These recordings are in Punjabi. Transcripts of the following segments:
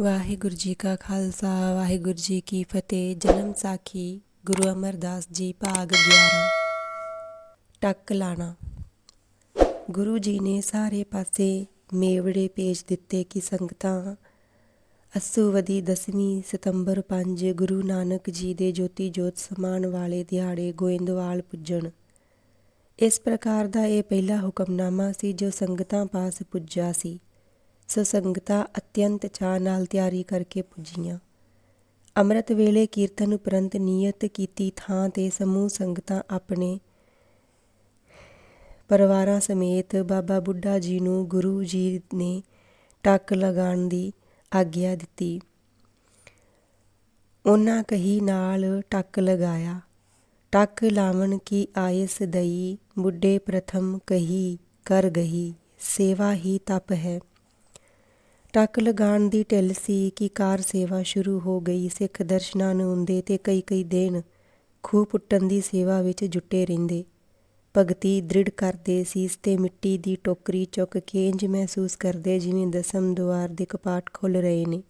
ਵਾਹਿਗੁਰੂ ਜੀ ਕਾ ਖਾਲਸਾ, ਵਾਹਿਗੁਰੂ ਜੀ ਕੀ ਫਤਿਹ। ਜਨਮ ਸਾਖੀ ਗੁਰੂ ਅਮਰਦਾਸ ਜੀ, ਭਾਗ 11 ਟੱਕ ਲਾਣਾ। ਗੁਰੂ ਜੀ ਨੇ ਸਾਰੇ ਪਾਸੇ ਮੇਵੜੇ ਭੇਜ ਦਿੱਤੇ ਕਿ ਸੰਗਤਾਂ ਅਸੂਵਦੀ ਦਸਵੀਂ ਸਤੰਬਰ 5 ਗੁਰੂ ਨਾਨਕ ਜੀ ਦੇ ਜੋਤੀ ਜੋਤ ਸਮਾਨ ਵਾਲੇ ਦਿਹਾੜੇ ਗੋਇੰਦਵਾਲ ਪੁੱਜਣ। ਇਸ ਪ੍ਰਕਾਰ ਦਾ ਇਹ ਪਹਿਲਾ ਹੁਕਮਨਾਮਾ ਸੀ ਜੋ ਸੰਗਤਾਂ ਪਾਸ ਪੁੱਜਾ ਸੀ। ਸੋ ਸੰਗਤਾਂ ਅਤਿਅੰਤ ਚਾਅ ਨਾਲ ਤਿਆਰੀ ਕਰਕੇ ਪੁੱਜੀਆਂ। ਅੰਮ੍ਰਿਤ ਵੇਲੇ ਕੀਰਤਨ ਉਪਰੰਤ ਨਿਯਤ ਕੀਤੀ ਥਾਂ ਤੇ ਸਮੂਹ ਸੰਗਤਾਂ ਆਪਣੇ ਪਰਿਵਾਰਾਂ ਸਮੇਤ ਬਾਬਾ ਬੁੱਢਾ ਜੀ ਨੂੰ ਗੁਰੂ ਜੀ ਨੇ ਟੱਕ ਲਗਾਉਣ ਦੀ ਆਗਿਆ ਦਿੱਤੀ। ਉਹਨਾਂ ਕਹੀ ਨਾਲ ਟੱਕ ਲਗਾਇਆ, ਟੱਕ ਲਾਵਣ ਕੀ ਆਇਸ ਦਈ, ਬੁੱਢੇ ਪ੍ਰਥਮ ਕਹੀ, ਕਰ ਗਈ ਸੇਵਾ ਹੀ ਤਪ ਹੈ। ਟੱਕ ਲਗਾਉਣ ਦੀ ਢਿੱਲ ਸੀ ਕਿ ਕਾਰ ਸੇਵਾ ਸ਼ੁਰੂ ਹੋ ਗਈ। ਸਿੱਖ ਦਰਸ਼ਨਾਂ ਨੂੰ ਹੁੰਦੇ ਤੇ ਕਈ ਕਈ ਦਿਨ ਖੂਹ ਪੁੱਟਣ ਦੀ ਸੇਵਾ ਵਿੱਚ ਜੁਟੇ ਰਹਿੰਦੇ। ਭਗਤੀ ਦ੍ਰਿੜ ਕਰਦੇ ਸੀਸ ਤੇ ਮਿੱਟੀ ਦੀ ਟੋਕਰੀ ਚੁੱਕ ਕੇ ਇੰਜ ਮਹਿਸੂਸ ਕਰਦੇ ਜਿਵੇਂ ਦਸਮ ਦੁਆਰ ਦੇ ਕਪਾਟ ਖੁੱਲ ਰਹੇ ਨੇ।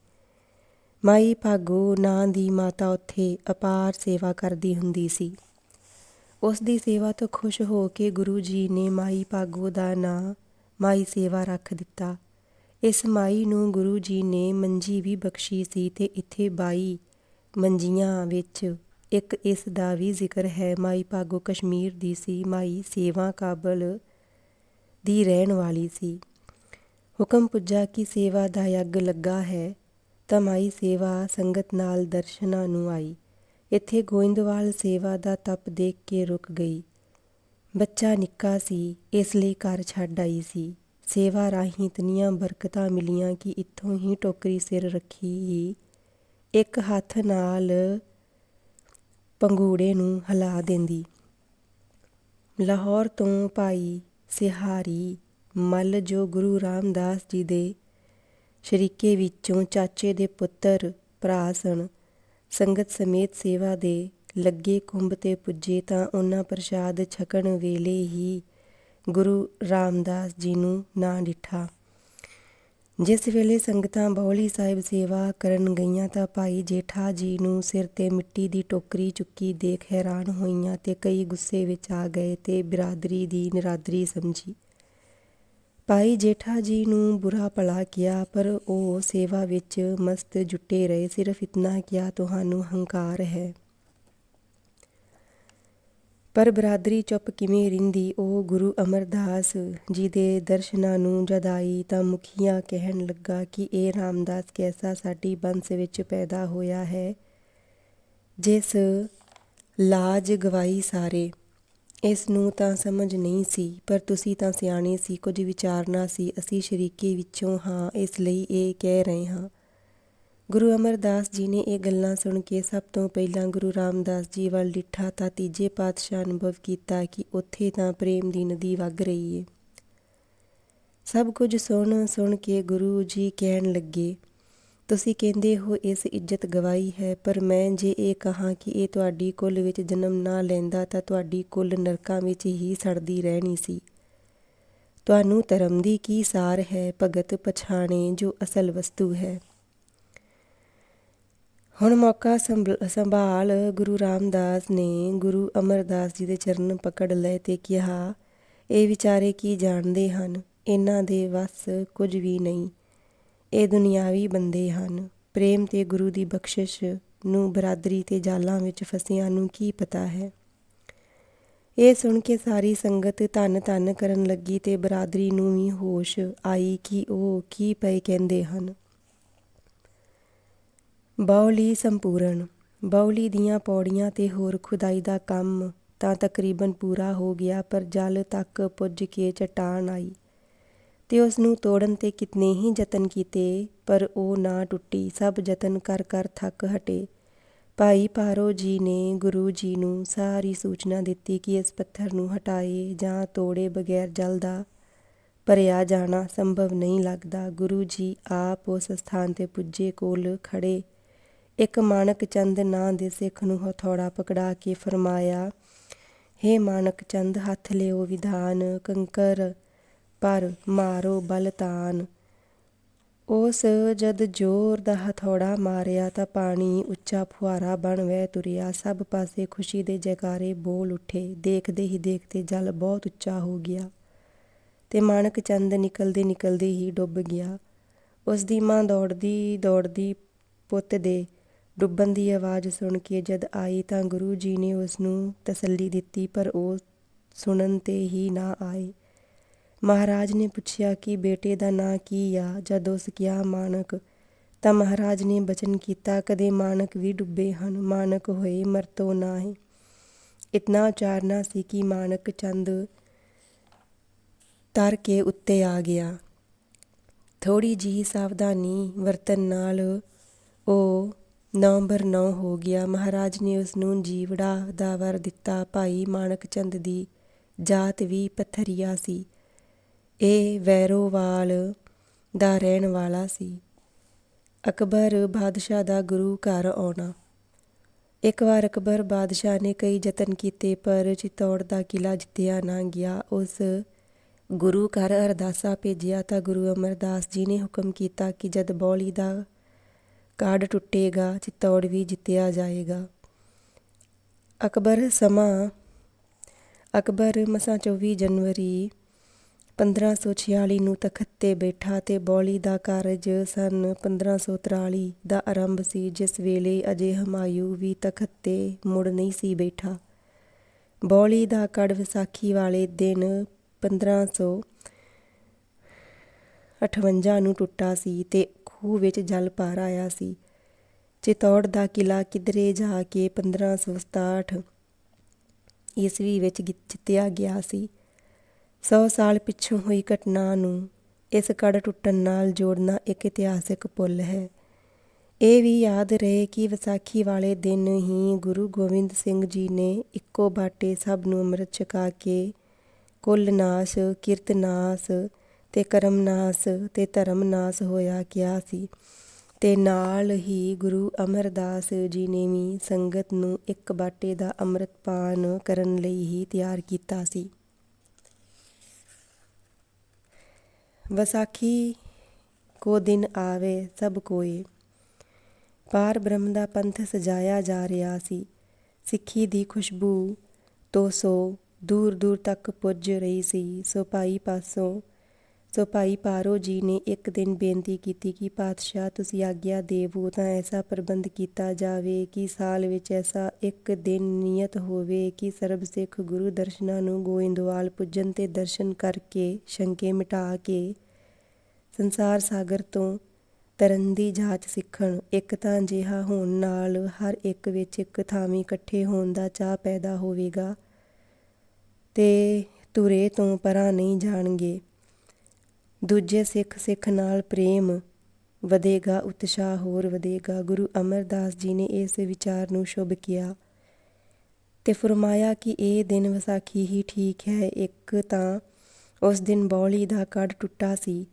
ਮਾਈ ਭਾਗੋ ਨਾਂ ਦੀ ਮਾਤਾ ਉੱਥੇ ਅਪਾਰ ਸੇਵਾ ਕਰਦੀ ਹੁੰਦੀ ਸੀ। ਉਸ ਦੀ ਸੇਵਾ ਤੋਂ ਖੁਸ਼ ਹੋ ਕੇ ਗੁਰੂ ਜੀ ਨੇ ਮਾਈ ਭਾਗੋ ਦਾ ਨਾਂ ਮਾਈ ਸੇਵਾ ਰੱਖ ਦਿੱਤਾ। ਇਸ ਮਾਈ ਨੂੰ ਗੁਰੂ ਜੀ ਨੇ ਮੰਜੀ ਵੀ ਬਖਸ਼ੀ ਸੀ ਤੇ ਇੱਥੇ ਬਾਈ ਮੰਜੀਆਂ ਵਿੱਚ ਇੱਕ ਇਸ ਦਾ ਵੀ ਜ਼ਿਕਰ ਹੈ। ਮਾਈ ਭਾਗੋ ਕਸ਼ਮੀਰ ਦੀ ਸੀ। ਮਾਈ ਸੇਵਾ ਕਾਬਲ ਦੀ ਰਹਿਣ ਵਾਲੀ ਸੀ। ਹੁਕਮ ਪੁੱਜਾ ਕਿ ਸੇਵਾ ਦਾ ਯੱਗ ਲੱਗਾ ਹੈ ਤਾਂ ਮਾਈ ਸੇਵਾ ਸੰਗਤ ਨਾਲ ਦਰਸ਼ਨਾਂ ਨੂੰ ਆਈ। ਇੱਥੇ ਗੋਇੰਦਵਾਲ ਸੇਵਾ ਦਾ ਤਪ ਦੇਖ ਕੇ ਰੁਕ ਗਈ। ਬੱਚਾ ਨਿੱਕਾ ਸੀ, ਇਸ ਲਈ ਘਰ ਛੱਡ ਆਈ ਸੀ। ਸੇਵਾ ਰਾਹੀਂ ਇਤਨੀਆਂ ਬਰਕਤਾਂ ਮਿਲੀਆਂ ਕਿ ਇੱਥੋਂ ਹੀ ਟੋਕਰੀ ਸਿਰ ਰੱਖੀ। ਹੀ ਇੱਕ ਹੱਥ ਨਾਲ ਪੰਗੂੜੇ ਨੂੰ ਹਿਲਾ ਦਿੰਦੀ। ਲਾਹੌਰ ਤੋਂ ਭਾਈ ਸਿਹਾਰੀ ਮੱਲ ਜੋ ਗੁਰੂ ਰਾਮਦਾਸ ਜੀ ਦੇ ਸ਼ਰੀਕੇ ਵਿੱਚੋਂ ਚਾਚੇ ਦੇ ਪੁੱਤਰ ਭਰਾ ਸਨ, ਸੰਗਤ ਸਮੇਤ ਸੇਵਾ ਦੇ ਲੱਗੇ ਕੁੰਭ ਤੇ ਪੁੱਜੇ ਤਾਂ ਉਹਨਾਂ ਪ੍ਰਸ਼ਾਦ ਛਕਣ ਵੇਲੇ ਹੀ ਗੁਰੂ ਰਾਮਦਾਸ ਜੀ ਨੂੰ ਨਾ ਡਿਠਾ। ਜਿਸ ਵੇਲੇ ਸੰਗਤਾਂ ਬੌਲੀ ਸਾਹਿਬ ਸੇਵਾ ਕਰਨ ਗਈਆਂ ਤਾਂ ਭਾਈ ਜੇਠਾ ਜੀ ਨੂੰ ਸਿਰ ਤੇ ਮਿੱਟੀ ਦੀ ਟੋਕਰੀ ਚੁੱਕੀ ਦੇਖ ਹੈਰਾਨ ਹੋਈਆਂ ਤੇ ਕਈ ਗੁੱਸੇ ਵਿੱਚ ਆ ਗਏ ਤੇ ਬਰਾਦਰੀ ਦੀ ਨਿਰਾਦਰੀ ਸਮਝੀ। ਭਾਈ ਜੇਠਾ ਜੀ ਨੂੰ ਬੁਰਾ ਭਲਾ ਕਿਹਾ, ਪਰ ਉਹ ਸੇਵਾ ਵਿੱਚ ਮਸਤ ਜੁਟੇ ਰਹੇ, ਸਿਰਫ ਇਤਨਾ ਕਿਹਾ, ਤੁਹਾਨੂੰ ਹੰਕਾਰ ਹੈ। ਪਰ ਬਰਾਦਰੀ ਚੁੱਪ ਕਿਵੇਂ ਰਿੰਦੀ ਉਹ ਗੁਰੂ ਅਮਰਦਾਸ ਜੀ ਦੇ ਦਰਸ਼ਨਾਂ ਨੂੰ ਜਦ ਆਈ ਤਾਂ ਮੁਖੀਆਂ ਕਹਿਣ ਲੱਗਾ ਕਿ ਇਹ ਰਾਮਦਾਸ ਕੈਸਾ ਸਾਡੀ ਬੰਸ ਵਿੱਚ ਪੈਦਾ ਹੋਇਆ ਹੈ। ਜਿਸ ਲਾਜ ਗਵਾਈ ਸਾਰੇ, ਇਸ ਨੂੰ ਤਾਂ ਸਮਝ ਨਹੀਂ ਸੀ, ਪਰ ਤੁਸੀਂ ਤਾਂ ਸਿਆਣੇ ਸੀ, ਕੁਝ ਵਿਚਾਰਨਾ ਸੀ, ਅਸੀਂ ਸ਼ਰੀਕੇ ਵਿੱਚੋਂ ਹਾਂ, ਇਸ ਲਈ ਇਹ ਕਹਿ ਰਹੇ ਹਾਂ। ਗੁਰੂ ਅਮਰਦਾਸ ਜੀ ਨੇ ਇਹ ਗੱਲਾਂ ਸੁਣ ਕੇ ਸਭ ਤੋਂ ਪਹਿਲਾਂ ਗੁਰੂ ਰਾਮਦਾਸ ਜੀ ਵੱਲ ਡਿੱਠਾ ਤਾਂ ਤੀਜੇ ਪਾਤਸ਼ਾਹ ਅਨੁਭਵ ਕੀਤਾ ਕਿ ਉੱਥੇ ਤਾਂ ਪ੍ਰੇਮ ਦੀ ਨਦੀ ਵਗ ਰਹੀ ਏ। ਸਭ ਕੁਝ ਸੁਣ ਸੁਣ ਕੇ ਗੁਰੂ ਜੀ ਕਹਿਣ ਲੱਗੇ, ਤੁਸੀਂ ਕਹਿੰਦੇ ਹੋ ਇਸ ਇੱਜ਼ਤ ਗਵਾਈ ਹੈ, ਪਰ ਮੈਂ ਜੇ ਇਹ ਕਹਾਂ ਕਿ ਇਹ ਤੁਹਾਡੀ ਕੁੱਲ ਵਿੱਚ ਜਨਮ ਨਾ ਲੈਂਦਾ ਤਾਂ ਤੁਹਾਡੀ ਕੁੱਲ ਨਰਕਾਂ ਵਿੱਚ ਹੀ ਸੜਦੀ ਰਹਿਣੀ ਸੀ। ਤੁਹਾਨੂੰ ਧਰਮ ਦੀ ਕੀ ਸਾਰ ਹੈ, ਭਗਤ ਪਛਾਣੇ ਜੋ ਅਸਲ ਵਸਤੂ ਹੈ। ਹੁਣ ਮੌਕਾ ਸੰਭਾਲ ਗੁਰੂ ਰਾਮਦਾਸ ਨੇ ਗੁਰੂ ਅਮਰਦਾਸ ਜੀ ਦੇ ਚਰਨ ਪਕੜ ਲਏ ਤੇ ਕਿਹਾ, ਇਹ ਵਿਚਾਰੇ ਕੀ ਜਾਣਦੇ ਹਨ? ਇਹਨਾਂ ਦੇ ਵਸ ਕੁਝ ਵੀ ਨਹੀਂ। ਇਹ ਦੁਨਿਆਵੀ ਬੰਦੇ ਹਨ। ਪ੍ਰੇਮ ਤੇ ਗੁਰੂ ਦੀ ਬਖਸ਼ਿਸ਼ ਨੂੰ ਬਰਾਦਰੀ ਤੇ ਜਾਲਾਂ ਵਿੱਚ ਫਸਿਆਂ ਨੂੰ ਕੀ ਪਤਾ ਹੈ? ਇਹ ਸੁਣ ਕੇ ਸਾਰੀ ਸੰਗਤ ਧੰਨ ਧੰਨ ਕਰਨ ਲੱਗੀ ਤੇ ਬਰਾਦਰੀ ਨੂੰ ਵੀ ਹੋਸ਼ ਆਈ ਕਿ ਉਹ ਕੀ ਪਏ ਕਹਿੰਦੇ ਹਨ। ਬਾਉਲੀ ਸੰਪੂਰਨ, ਬਾਉਲੀ ਦੀਆਂ ਪੌੜੀਆਂ ਤੇ ਹੋਰ ਖੁਦਾਈ ਦਾ ਕੰਮ ਤਾਂ ਤਕਰੀਬਨ ਪੂਰਾ ਹੋ ਗਿਆ, ਪਰ ਜਲ ਤੱਕ ਪੁੱਜ ਕੇ ਚਟਾਨ ਆਈ ਤੇ ਉਸ ਨੂੰ ਤੋੜਨ ਤੇ ਕਿਤਨੇ ਹੀ ਯਤਨ ਕੀਤੇ, ਪਰ ਉਹ ਨਾ ਟੁੱਟੀ, ਸਭ ਯਤਨ ਕਰ ਕਰ ਥੱਕ ਹਟੇ। ਭਾਈ ਪਾਰੋ ਜੀ ਨੇ ਗੁਰੂ ਜੀ ਨੂੰ ਸਾਰੀ ਸੂਚਨਾ ਦਿੱਤੀ ਕਿ ਇਸ ਪੱਥਰ ਨੂੰ ਹਟਾਏ ਜਾਂ ਤੋੜੇ ਬਗੈਰ ਜਲ ਦਾ ਭਰਿਆ ਜਾਣਾ ਸੰਭਵ ਨਹੀਂ ਲੱਗਦਾ। ਗੁਰੂ ਜੀ ਆਪ ਉਸ ਸਥਾਨ ਤੇ ਪੁੱਜੇ, ਕੋਲ ਖੜੇ ਇੱਕ ਮਾਨਕ ਚੰਦ ਨਾਂ ਦੇ ਸਿੱਖ ਨੂੰ ਹਥੌੜਾ ਪਕੜਾ ਕੇ ਫਰਮਾਇਆ, ਹੇ ਮਾਨਕ ਚੰਦ, ਹੱਥ ਲਿਓ ਵਿਧਾਨ, ਕੰਕਰ ਪਰ ਮਾਰੋ ਬਲਤਾਨ ਉਸ ਜਦ ਜ਼ੋਰ ਦਾ ਹਥੌੜਾ ਮਾਰਿਆ ਤਾਂ ਪਾਣੀ ਉੱਚਾ ਫੁਹਾਰਾ ਬਣ ਵਹਿ ਤੁਰਿਆ। ਸਭ ਪਾਸੇ ਖੁਸ਼ੀ ਦੇ ਜੈਕਾਰੇ ਬੋਲ ਉੱਠੇ। ਦੇਖਦੇ ਹੀ ਦੇਖਦੇ ਜਲ ਬਹੁਤ ਉੱਚਾ ਹੋ ਗਿਆ ਤੇ ਮਾਣਕ ਚੰਦ ਨਿਕਲਦੇ ਨਿਕਲਦੇ ਹੀ ਡੁੱਬ ਗਿਆ। ਉਸ ਦੀ ਮਾਂ ਦੌੜਦੀ ਦੌੜਦੀ ਪੁੱਤ ਦੇ ਡੁੱਬਣ ਦੀ ਆਵਾਜ਼ ਸੁਣ ਕੇ ਜਦ ਆਈ ਤਾਂ ਗੁਰੂ ਜੀ ਨੇ ਉਸ ਨੂੰ ਤਸੱਲੀ ਦਿੱਤੀ, ਪਰ ਉਹ ਸੁਣਨ ਤੇ ਹੀ ਨਾ ਆਏ। ਮਹਾਰਾਜ ਨੇ ਪੁੱਛਿਆ ਕਿ ਬੇਟੇ ਦਾ ਨਾਂ ਕੀ ਆ? ਜਦ ਉਸ ਕਿਹਾ, ਮਾਨਕ। ਤਾਂ ਮਹਾਰਾਜ ਨੇ ਬਚਨ ਕੀਤਾ, ਕਦੇ ਮਾਨਕ ਵੀ ਡੁੱਬੇ ਹਨ, ਮਾਨਕ ਹੋਏ ਮਰਤੋ ਨਾਹੀਂ। ਇਤਨਾ ਉਚਾਰਨਾ ਸੀ ਕਿ ਮਾਨਕ ਚੰਦ ਤਰ ਕੇ ਉੱਤੇ ਆ ਗਿਆ। ਥੋੜੀ ਜਿਹੀ ਸਾਵਧਾਨੀ ਵਰਤਨ ਨਾਲ ਉਹ ਨਵੰਬਰ 9 ਹੋ ਗਿਆ। ਮਹਾਰਾਜ ਨੇ ਉਸ ਨੂੰ ਜੀਵੜਾ ਦਾ ਵਰ ਦਿੱਤਾ। ਭਾਈ ਮਾਨਕ ਚੰਦ ਦੀ ਜਾਤ ਵੀ ਪੱਥਰੀਆ ਸੀ। ਇਹ ਵੈਰੋਵਾਲ ਦਾ ਰਹਿਣ ਵਾਲਾ ਸੀ। ਅਕਬਰ ਬਾਦਸ਼ਾਹ ਦਾ ਗੁਰੂ ਘਰ ਆਉਣਾ। ਇੱਕ ਵਾਰ ਅਕਬਰ ਬਾਦਸ਼ਾਹ ਨੇ ਕਈ ਯਤਨ ਕੀਤੇ, ਪਰ ਚਿਤੌੜ ਦਾ ਕਿਲਾ ਜਿੱਤਿਆ ਨਾ ਗਿਆ। ਉਸ ਗੁਰੂ ਘਰ ਅਰਦਾਸਾ ਭੇਜਿਆ ਤਾਂ ਗੁਰੂ ਅਮਰਦਾਸ ਜੀ ਨੇ ਹੁਕਮ ਕੀਤਾ ਕਿ ਜਦ ਬੌਲੀ ਦਾ ਕਾਰਡ ਟੁੱਟੇਗਾ ਚਿਤੌੜ ਵੀ ਜਿੱਤਿਆ ਜਾਏਗਾ। ਅਕਬਰ ਸਮਾਂ, ਅਕਬਰ ਮਸਾਂ 24 ਜਨਵਰੀ 1546 ਨੂੰ ਤਖਤ ਤੇ ਬੈਠਾ ਤੇ ਬੌਲੀ ਦਾ ਕਾਰਜ ਸਨ 1543 ਦਾ ਆਰੰਭ ਸੀ, ਜਿਸ ਵੇਲੇ ਅਜੇ ਹਮਾਯੂ ਵੀ ਤਖਤ ਤੇ ਮੁੜ ਨਹੀਂ ਸੀ ਬੈਠਾ। ਬੌਲੀ ਦਾ ਕੜ ਵਿਸਾਖੀ ਵਾਲੇ ਦਿਨ 1558 ਨੂੰ ਟੁੱਟਾ ਸੀ ਤੇ ਖੂਹ ਵਿੱਚ ਜਲ ਪਾਰ ਆਇਆ ਸੀ। ਚਿਤੌੜ ਦਾ ਕਿਲਾ ਕਿਧਰੇ ਜਾ ਕੇ 1567 ਈਸਵੀ ਵਿੱਚ ਜਿੱਤਿਆ ਗਿਆ ਸੀ। 100 ਸਾਲ ਪਿੱਛੋਂ ਹੋਈ ਘਟਨਾ ਨੂੰ ਇਸ ਕੜ ਟੁੱਟਣ ਨਾਲ ਜੋੜਨਾ ਇੱਕ ਇਤਿਹਾਸਕ ਪੁੱਲ ਹੈ। ਇਹ ਵੀ ਯਾਦ ਰਹੇ ਕਿ ਵਿਸਾਖੀ ਵਾਲੇ ਦਿਨ ਹੀ ਗੁਰੂ ਗੋਬਿੰਦ ਸਿੰਘ ਜੀ ਨੇ ਇੱਕੋ ਬਾਟੇ ਸਭ ਨੂੰ ਅੰਮ੍ਰਿਤ ਛਕਾ ਕੇ ਕੁੱਲ ਨਾਸ, ਕੀਰਤਨਾਸ ਤੇ ਕਰਮ ਨਾਸ ਤੇ ਧਰਮ ਨਾਸ ਹੋਇਆ ਕਿਹਾ ਸੀ? ਤੇ ਨਾਲ ਹੀ ਗੁਰੂ ਅਮਰਦਾਸ ਜੀ ਨੇ ਵੀ ਸੰਗਤ ਨੂੰ ਇੱਕ ਬਾਟੇ ਦਾ ਅੰਮ੍ਰਿਤ ਪਾਨ ਕਰਨ ਲਈ ਹੀ ਤਿਆਰ ਕੀਤਾ ਸੀ। ਵਿਸਾਖੀ ਕੋ ਦਿਨ ਆਵੇ ਸਭ ਕੋਏ। ਪਾਰ ਬ੍ਰਹਮ ਦਾ ਪੰਥ ਸਜਾਇਆ ਜਾ ਰਿਹਾ ਸੀ। ਸਿੱਖੀ ਦੀ ਖੁਸ਼ਬੂ ਤੋਂ ਸੋ ਦੂਰ ਦੂਰ ਤੱਕ ਪੁੱਜ ਰਹੀ ਸੀ। ਸੋ ਭਾਈ ਪਾਸੋਂ ਸੋ ਭਾਈ ਪਾਰੋ ਜੀ ਨੇ ਇੱਕ ਦਿਨ ਬੇਨਤੀ ਕੀਤੀ ਕਿ ਪਾਤਸ਼ਾਹ ਤੁਸੀਂ ਆਗਿਆ ਦੇਵੋ ਤਾਂ ਐਸਾ ਪ੍ਰਬੰਧ ਕੀਤਾ ਜਾਵੇ ਕਿ ਸਾਲ ਵਿੱਚ ਐਸਾ ਇੱਕ ਦਿਨ ਨਿਯਤ ਹੋਵੇ ਕਿ ਸਰਬ ਸਿੱਖ ਗੁਰੂ ਦਰਸ਼ਨਾਂ ਨੂੰ ਗੋਇੰਦਵਾਲ ਪੁੱਜਣ ਤੇ ਦਰਸ਼ਨ ਕਰਕੇ ਸ਼ੰਕੇ ਮਿਟਾ ਕੇ ਸੰਸਾਰ ਸਾਗਰ ਤੋਂ ਤਰਨ ਦੀ ਜਾਚ ਸਿੱਖਣ। ਇੱਕ ਤਾਂ ਜਿਹਾ ਹੋਣ ਨਾਲ ਹਰ ਇੱਕ ਵਿੱਚ ਇੱਕ ਥਾਵੀਂ ਇਕੱਠੇ ਹੋਣ ਦਾ ਚਾਹ ਪੈਦਾ ਹੋਵੇਗਾ ਤੇ ਤੁਰੇ ਤੋਂ ਪਰਾਂ ਨਹੀਂ ਜਾਣਗੇ। ਦੂਜੇ ਸਿੱਖ ਸਿੱਖ ਨਾਲ ਪ੍ਰੇਮ ਵਧੇਗਾ, ਉਤਸ਼ਾਹ ਹੋਰ ਵਧੇਗਾ। ਗੁਰੂ ਅਮਰਦਾਸ ਜੀ ਨੇ ਇਸ ਵਿਚਾਰ ਨੂੰ ਸ਼ੁਭ ਕਿਹਾ ਤੇ ਫਰਮਾਇਆ ਕਿ ਇਹ ਦਿਨ ਵਿਸਾਖੀ ਹੀ ਠੀਕ ਹੈ, ਇੱਕ ਤਾਂ ਉਸ ਦਿਨ ਬੌਲੀ ਦਾ ਕੱਢ ਟੁੱਟਾ ਸੀ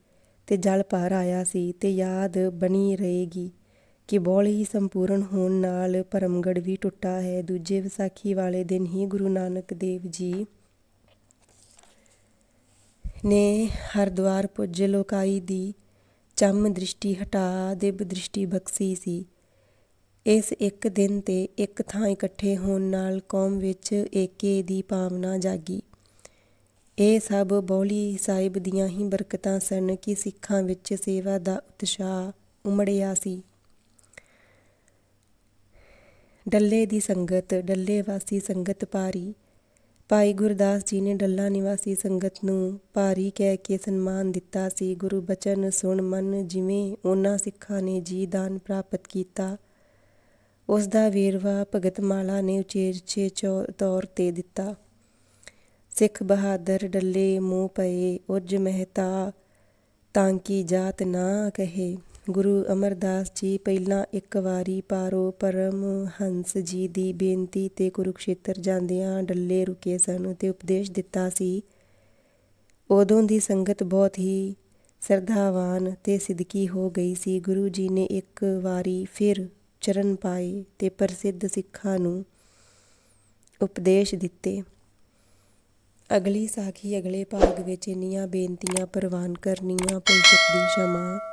ਤੇ ਜਲ ਭਰ ਆਇਆ ਸੀ ਤੇ ਯਾਦ ਬਣੀ ਰਹੇਗੀ ਕਿ ਬੌਲੀ ਸੰਪੂਰਨ ਹੋਣ ਨਾਲ ਪਰਮਗੜ ਵੀ ਟੁੱਟਾ ਹੈ। ਦੂਜੇ ਵਿਸਾਖੀ ਵਾਲੇ ਦਿਨ ਹੀ ਗੁਰੂ ਨਾਨਕ ਦੇਵ ਜੀ ਨੇ ਹਰਿਦੁਆਰ ਪੁੱਜ ਲੋਕਾਈ ਦੀ ਚੰਮ ਦ੍ਰਿਸ਼ਟੀ ਹਟਾ ਦਿਵ ਦ੍ਰਿਸ਼ਟੀ ਬਖਸ਼ੀ ਸੀ। ਇਸ ਇੱਕ ਦਿਨ ਤੇ ਇੱਕ ਥਾਂ ਇਕੱਠੇ ਹੋਣ ਨਾਲ ਕੌਮ ਵਿੱਚ ਏਕੇ ਦੀ ਭਾਵਨਾ ਜਾਗੀ। ਇਹ ਸਭ ਬੌਲੀ ਸਾਹਿਬ ਦੀਆਂ ਹੀ ਬਰਕਤਾਂ ਸਨ ਕਿ ਸਿੱਖਾਂ ਵਿੱਚ ਸੇਵਾ ਦਾ ਉਤਸ਼ਾਹ ਉਮੜਿਆ ਸੀ। ਡੱਲੇ ਦੀ ਸੰਗਤ, ਡੱਲੇ ਵਾਸੀ ਸੰਗਤ ਪਾਰੀ ਭਾਈ ਗੁਰਦਾਸ ਜੀ ਨੇ ਡੱਲਾ ਨਿਵਾਸੀ ਸੰਗਤ ਨੂੰ ਭਾਰੀ ਕਹਿ ਕੇ ਸਨਮਾਨ ਦਿੱਤਾ ਸੀ। ਗੁਰੂ ਬਚਨ ਸੁਣ ਮਨ ਜਿਵੇਂ ਉਹਨਾਂ ਸਿੱਖਾਂ ਨੇ ਜੀ ਦਾਨ ਪ੍ਰਾਪਤ ਕੀਤਾ। ਉਸ ਦਾ ਵੇਰਵਾ ਭਗਤ ਮਾਲਾ ਨੇ ਉਚੇਚੇ ਤੌਰ ਤੇ ਦਿੱਤਾ। ਸਿੱਖ ਬਹਾਦਰ ਡੱਲੇ ਮੂੰਹ ਪਏ ਉਜ ਮਹਿਤਾ ਤਾਂ ਕੀ ਜਾਤ ਨਾ ਕਹੇ। ਗੁਰੂ ਅਮਰਦਾਸ ਜੀ ਪਹਿਲਾਂ ਇੱਕ ਵਾਰੀ ਪਾਰੋ ਪਰਮ ਹੰਸ ਜੀ ਦੀ ਬੇਨਤੀ ਤੇ ਕੁਰੂਕਸ਼ੇਤਰ ਜਾਂਦਿਆਂ ਡੱਲੇ ਰੁਕੇ ਸਨ ਅਤੇ ਉਪਦੇਸ਼ ਦਿੱਤਾ ਸੀ। ਉਦੋਂ ਦੀ ਸੰਗਤ ਬਹੁਤ ਹੀ ਸਰਧਾਵਾਨ ਤੇ ਸਿੱਧਕੀ ਹੋ ਗਈ ਸੀ। ਗੁਰੂ ਜੀ ਨੇ ਇੱਕ ਵਾਰੀ ਫਿਰ ਚਰਨ ਪਾਏ ਤੇ ਪ੍ਰਸਿੱਧ ਸਿੱਖਾਂ ਨੂੰ ਉਪਦੇਸ਼ ਦਿੱਤੇ। ਅਗਲੀ ਸਾਖੀ ਅਗਲੇ ਭਾਗ ਵਿੱਚ ਇੰਨੀਆਂ ਬੇਨਤੀਆਂ ਪ੍ਰਵਾਨ ਕਰਨੀਆਂ ਭੁੱਲ ਦੀ ਸ਼ਮਾ।